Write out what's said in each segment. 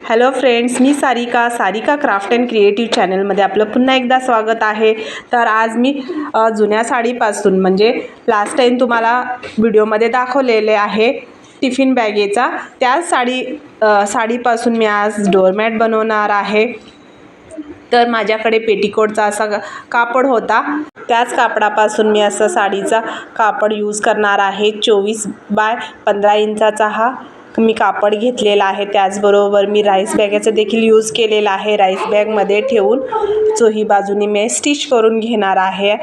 Hello friends me Sarika Sarika craft and creative चॅनलमध्ये आपलं पुन्हा एकदा स्वागत आहे. तर आज मी जुन्या साडीपासून म्हणजे लास्ट टाईम तुम्हाला व्हिडिओमध्ये दाखवलेले आहे टिफिन बॅगेचा त्याच साडी साडीपासून मी आज डोरमॅट बनवणार आहे. तर माझ्याकडे पेटीकोटचा असा कापड होता. त्याच कापडापासून मी असं साडीचा कापड यूज करणार आहे. चोवीस बाय पंधरा इंचाचा हा. मी कापड घेतलेला आहे त्याचबरोबर मी राईस बॅगेचं देखील यूज केलेला आहे. राईस बॅगमध्ये ठेवून चोही बाजूनी मी स्टिच करून घेणार आहे.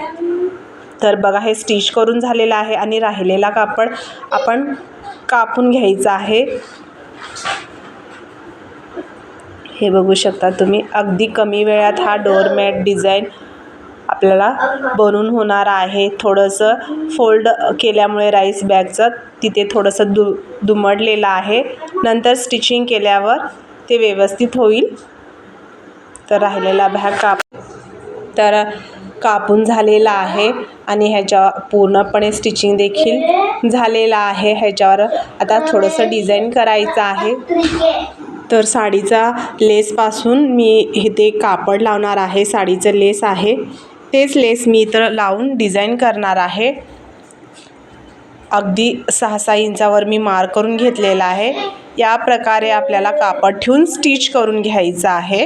तर बघा हे स्टिच करून झालेलं आहे आणि राहिलेला कापड आपण कापून घ्यायचा आहे. हे बघू शकता तुम्ही अगदी कमी वेळात हा डोरमॅट डिझाईन आपल्याला बनून होणार आहे. थोडंसं फोल्ड केल्यामुळे राईस बॅगचं तिथे थोडंसं दु दुमडलेलं आहे. नंतर स्टिचिंग केल्यावर ते व्यवस्थित होईल. तर राहिलेला भाग काप तर कापून झालेला आहे आणि ह्याच्या पूर्णपणे स्टिचिंग देखील झालेलं आहे. ह्याच्यावर आता थोडंसं डिझाईन करायचं आहे. तर साडीचा लेसपासून मी हे ते कापड लावणार आहे. साडीचं लेस आहे. तेच लेस मी इथं लावून डिझाईन करणार आहे. अगदी सहा सहा इंचावर मी मार करून घेतलेला आहे. या प्रकारे आपल्याला कापड ठेवून स्टिच करून घ्यायचं आहे.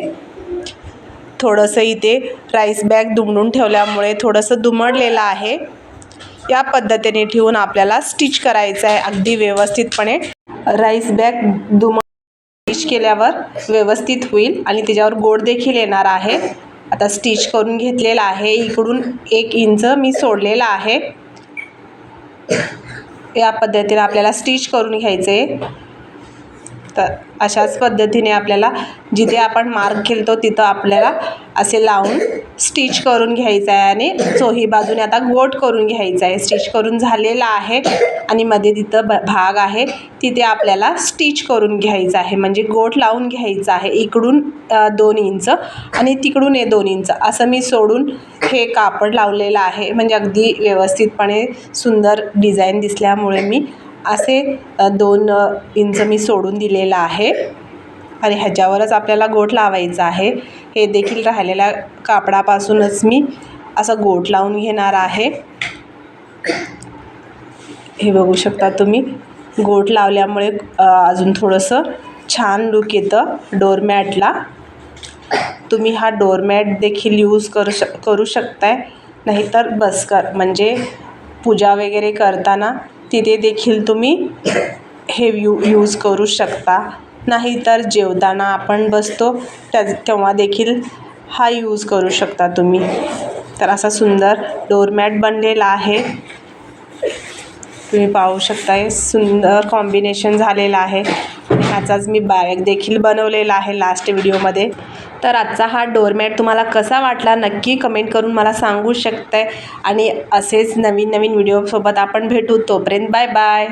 थोडंसं इथे राईस बॅग दुमडून ठेवल्यामुळे थोडंसं दुमडलेलं आहे. या पद्धतीने ठेवून आपल्याला स्टिच करायचं आहे अगदी व्यवस्थितपणे. राईस बॅग दुम स्टिच केल्यावर व्यवस्थित होईल आणि त्याच्यावर गोड देखील येणार आहे. आता स्टिच करून घेतलेला आहे. इकडून एक इंच मी सोडलेला आहे. या पद्धतीने आपल्याला स्टिच करून घ्यायचे. तर अशाच पद्धतीने आपल्याला जिथे आपण मार्क केलतो तिथं आपल्याला असे लावून स्टिच करून घ्यायचं आहे आणि चोही बाजूने आता गोट करून घ्यायचं आहे. स्टिच करून झालेला आहे आणि मध्ये तिथं ब भाग आहे. तिथे आपल्याला स्टिच करून घ्यायचं आहे. म्हणजे गोट लावून घ्यायचं आहे. इकडून दोन इंच आणि तिकडून हे दोन इंच. असं मी सोडून हे कापड लावलेलं आहे. म्हणजे अगदी व्यवस्थितपणे सुंदर डिझाईन दिसल्यामुळे मी असे दोन इंच मी सोडून दिलेलं आहे. आणि ह्याच्यावरच आपल्याला गोट लावायचा आहे. हे देखील राहिलेल्या कापडापासूनच मी असं गोट लावून घेणार आहे. हे बघू शकता तुम्ही. गोट लावल्यामुळे अजून थोडंसं छान लुक येतं डोरमॅटला. तुम्ही हा डोरमॅट देखील यूज करू शक करू शकताय. नाहीतर बसकर म्हणजे पूजा वगैरे करताना तिथे देखील तुम्ही हे यू यूज करू शकता. नाहीतर जेवताना आपण बसतो त्या तेव्हा देखील हा यूज करू शकता तुम्ही. तर असा सुंदर डोरमॅट बनलेला आहे. तुम्ही पाहू शकता हे सुंदर कॉम्बिनेशन झालेलं आहे. आणि ह्याचाच मी बॅग देखील बनवलेला आहे लास्ट व्हिडिओमध्ये तर आजचा हा डोरमॅट तुम्हाला कसा वाटला नक्की कमेंट करून मला सांगू शकताय. आणि असेच नवीन नवीन व्हिडिओसोबत आपण भेटू. तोपर्यंत बाय बाय.